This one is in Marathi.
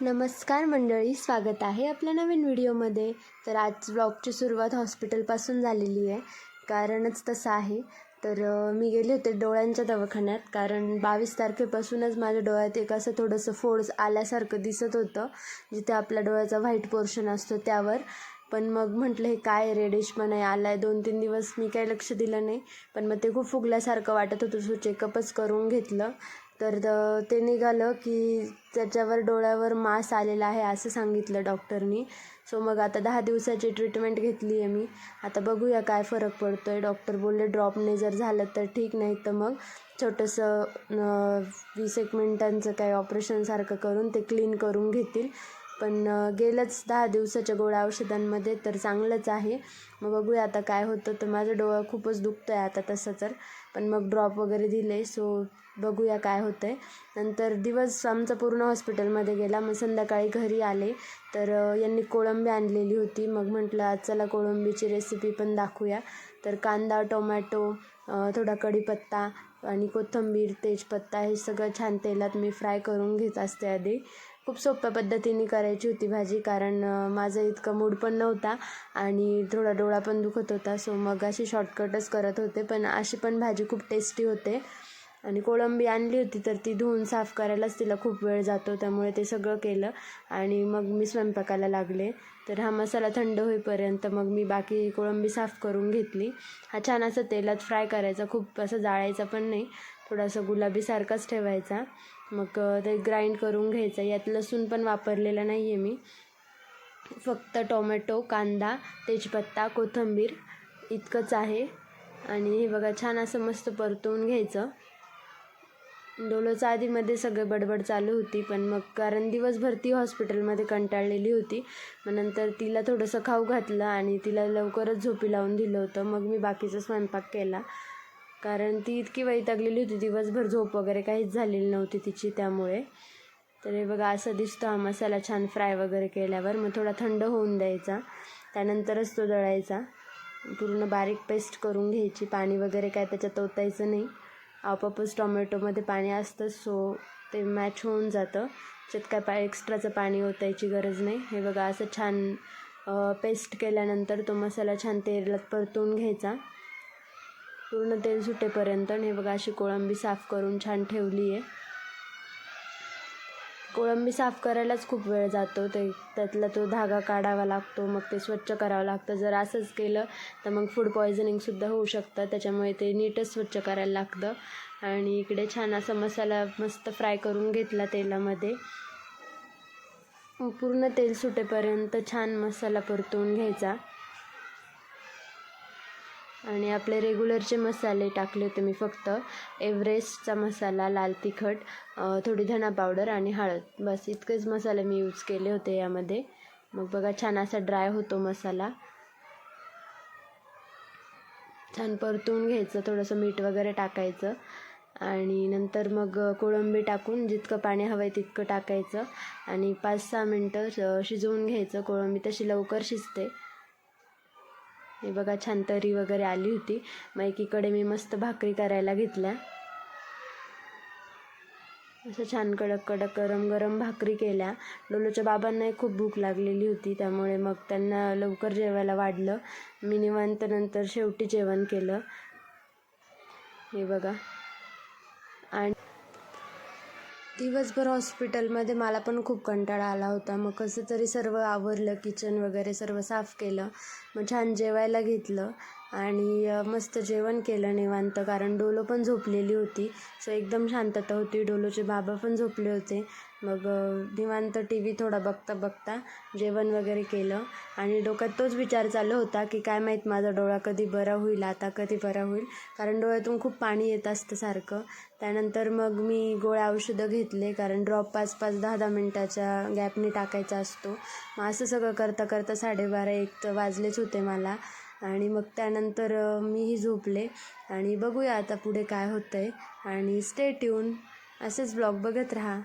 नमस्कार मंडळी स्वागत आहे आपल्या नवीन व्हिडिओमध्ये. तर आज ब्लॉगची सुरुवात हॉस्पिटलपासून झालेली आहे. कारणच तसं आहे. तर मी गेले होते डोळ्यांच्या दवाखान्यात. कारण बावीस तारखेपासूनच माझ्या डोळ्यात एक असं थोडंसं फोड आल्यासारखं दिसत होतं. जिथे आपल्या डोळ्याचा व्हाईट पोर्शन असतो त्यावर. पण मग म्हटलं हे काय रेडिशपणा आहे आला आहे दोन तीन दिवस मी काही लक्ष दिलं नाही. पण मग ते खूप फुगल्यासारखं वाटत होतं सो चेकअपच करून घेतलं. तर ते निघालं की त्याच्यावर डोळ्यावर मास आलेला आहे असं सांगितलं डॉक्टरनी. सो मग आता दहा दिवसाची ट्रीटमेंट घेतली आहे मी. आता बघूया काय फरक पडतो आहे डॉक्टर बोलले ड्रॉपने जर झालं तर ठीक नाही तर मग छोटंसं वीस एक मिनटांचं काय ऑपरेशनसारखं करून ते क्लीन करून घेतील. पण गेलंच दहा दिवसाच्या गोळ्या औषधांमध्ये तर चांगलंच आहे. मग बघूया आता काय होतं. तर माझं डोळं खूपच दुखतो आहे आता तसं तर. पण मग ड्रॉप वगैरे दिले. सो बघूया काय होतं आहे नंतर दिवस आमचा पूर्ण हॉस्पिटलमध्ये गेला. मग संध्याकाळी घरी आले. तर यांनी कोळंबी आणलेली होती. मग म्हटलं आज चला कोळंबीची रेसिपी पण दाखवूया. तर कांदा टोमॅटो थोडा कढीपत्ता आणि कोथिंबीर तेजपत्ता हे सगळं छान तेलात मी फ्राय करून घेत असते आधी. खूप सोप्या पद्धतीने करायची होती भाजी कारण माझा माझं इतकं मूड पण नव्हता आणि थोडा डोळा पण दुखत होता. सो मग अशी शॉर्टकटच करत होते पण अशी पण भाजी खूप टेस्टी होते. आणि कोळंबी आणली होती तर ती धुवून साफ करायलाच तिला खूप वेळ जातो त्यामुळे ते सगळं केलं. आणि मग मी स्वयंपाकाला लागले. तर हा मसाला थंड होईपर्यंत मग मी बाकी कोळंबी साफ करून घेतली. हा छान असं तेलात फ्राय करायचा खूप असं जाळायचा पण नाही. थोडासा गुलाबीसारखाच ठेवायचा. मग ते ग्राइंड करून घ्यायचं. यात लसूण पण वापरलेला नाही आहे मी. फक्त टोमॅटो कांदा तेजपत्ता कोथिंबीर इतकंच आहे. आणि हे बघा छान असं मस्त परतवून घ्यायचं. डोलोच्या आधीमध्ये सगळे बडबड चालू होती पण मग कारण दिवसभर ती हॉस्पिटलमध्ये कंटाळलेली होती मग नंतर तिला थोडंसं खाऊ घातलं आणि तिला लवकरच झोपी लावून दिलं होतं. मग मी बाकीचा स्वयंपाक केला. कारण ती इतकी वैतागलेली होती. दिवसभर झोप वगैरे काहीच झालेली नव्हती तिची त्यामुळे. तर हे बघा असं दिसतं हा मसाला छान फ्राय वगैरे केल्यावर. मग थोडा थंड होऊन द्यायचा. त्यानंतरच तो दळायचा. पूर्ण बारीक पेस्ट करून घ्यायची. पाणी वगैरे काय त्याच्यात ओतायचं नाही. आपोआपच टोमॅटोमध्ये पाणी असतं सो ते मॅच होऊन जातं. त्याच्यात काय पा एक्स्ट्राचं पाणी ओतायची गरज नाही. हे बघा असं छान पेस्ट केल्यानंतर तो मसाला छान तेलात परतून घ्यायचा. पूर्ण तेल सुटेपर्यंत आणि हे बघा अशी कोळंबी साफ करून छान ठेवली आहे. कोळंबी साफ करायलाच खूप वेळ जातो. ते त्यातला तो धागा काढावा लागतो मग ते स्वच्छ करावं लागतं. जर असंच केलं तर मग फूड पॉयझनिंगसुद्धा होऊ शकतं. त्याच्यामुळे ते नीटच स्वच्छ करायला लागतं. आणि इकडे छान असा मसाला मस्त फ्राय करून घेतला तेलामध्ये. पूर्ण तेल सुटेपर्यंत छान मसाला परतवून घ्यायचा. आणि आपले रेग्युलरचे मसाले टाकले होते मी फक्त. एव्हरेस्टचा मसाला लाल तिखट थोडी धना पावडर आणि हळद. बस इतकेच मसाले मी यूज केले होते यामध्ये. मग बघा छान असा ड्राय होतो मसाला. छान परतून घ्यायचं थोडंसं मीठ वगैरे टाकायचं. आणि नंतर मग कोळंबी टाकून जितकं पाणी हवं आहे तितकं टाकायचं. आणि पाच सहा मिनटं शिजवून घ्यायचं कोळंबी. तशी लवकर शिजते. हे बघा छान तरी वगैरे आली होती. मग एकीकडे मी मस्त भाकरी करायला घेतल्या. असं छान कडक कडक गरम गरम भाकरी केल्या. डोलोच्या बाबांनाही खूप भूक लागलेली होती त्यामुळे मग त्यांना लवकर जेवायला वाढलं. मी निवांत नंतर शेवटी जेवण केलं. हे बघा. आणि दिवसभर हॉस्पिटलमध्ये मला पण खूप कंटाळा आला होता. मग कसं तरी सर्व आवरलं किचन वगैरे सर्व साफ केलं. मग छान जेवायला घेतलं. आणि मस्त जेवण केलं निवांत कारण डोलो पण झोपलेली होती. सो एकदम शांतता होती. डोलोचे बाबा पण झोपले होते. मग निवांत टी व्ही थोडा बघता बघता जेवण वगैरे केलं. आणि डोक्यात तोच विचार चालू होता की काय माहीत माझा डोळा कधी बरा होईल आता कधी बरा होईल. कारण डोळ्यातून खूप पाणी येत असतं सारखं. त्यानंतर मग मी गोळ्या औषधं घेतले कारण ड्रॉप पाच पाच दहा दहा मिनटाच्या गॅपने टाकायचा असतो. मग असं सगळं करता करता साडेबारा एक तर वाजलेच होते मला. आणि मग त्यानंतर मीही झोपले. आणि बघूया आता पुढे काय होतं आहे आणि स्टे ट्यून असेच ब्लॉग बघत राहा.